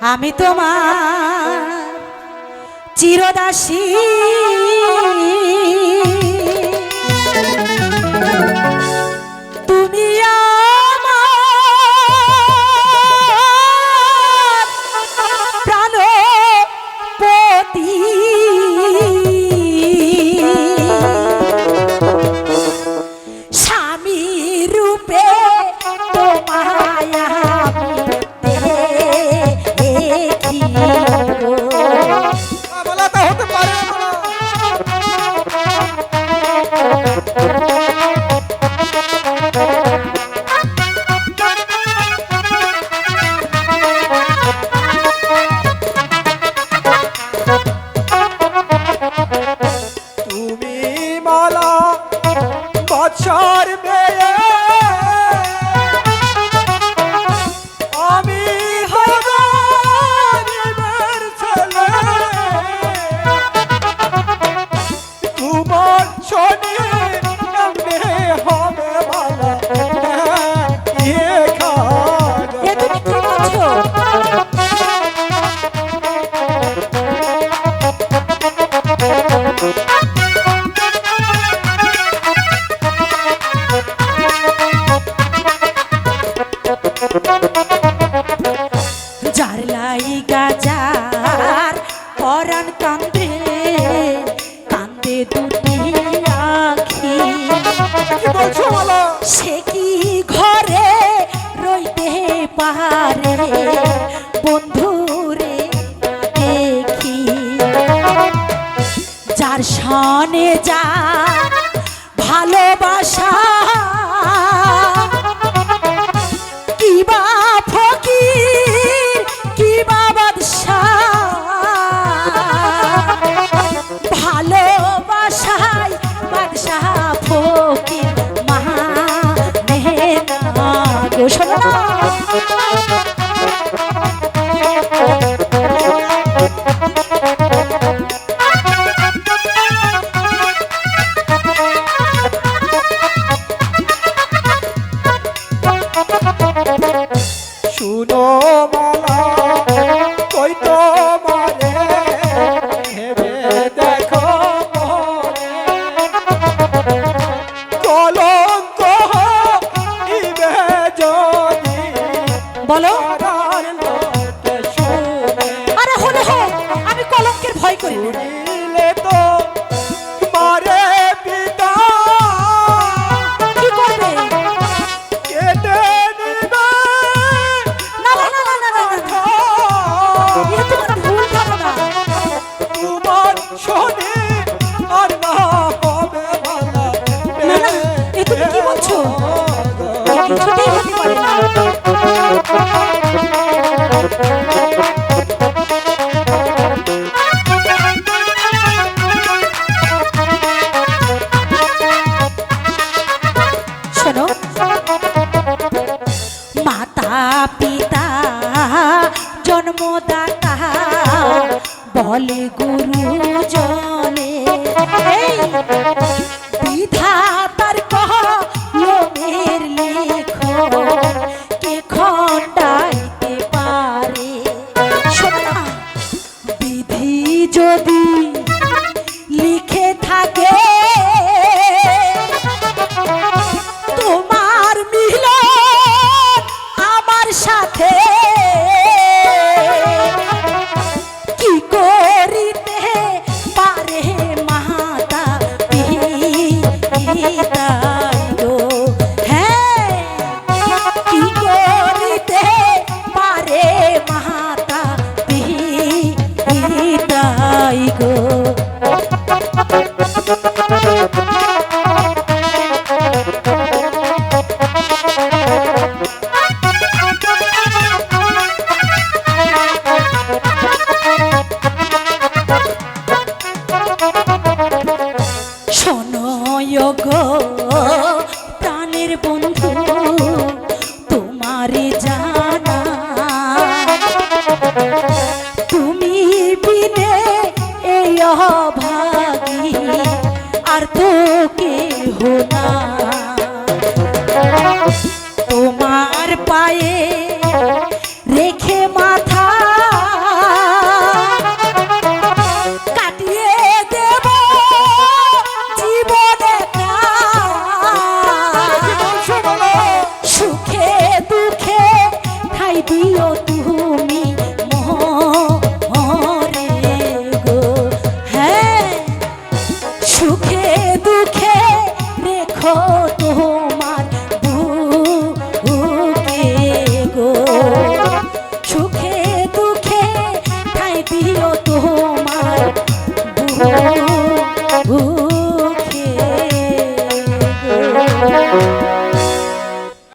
আমি তোমার চিরদাসী। বছর রাখি। ঘরে রইতে পারে? বন্ধুরে দেখি। যার সনে যা ভালোবাসা মরু জলে গো প্রাণের বন্ধু তোমারে জানা। তুমি বিনে এই অভাব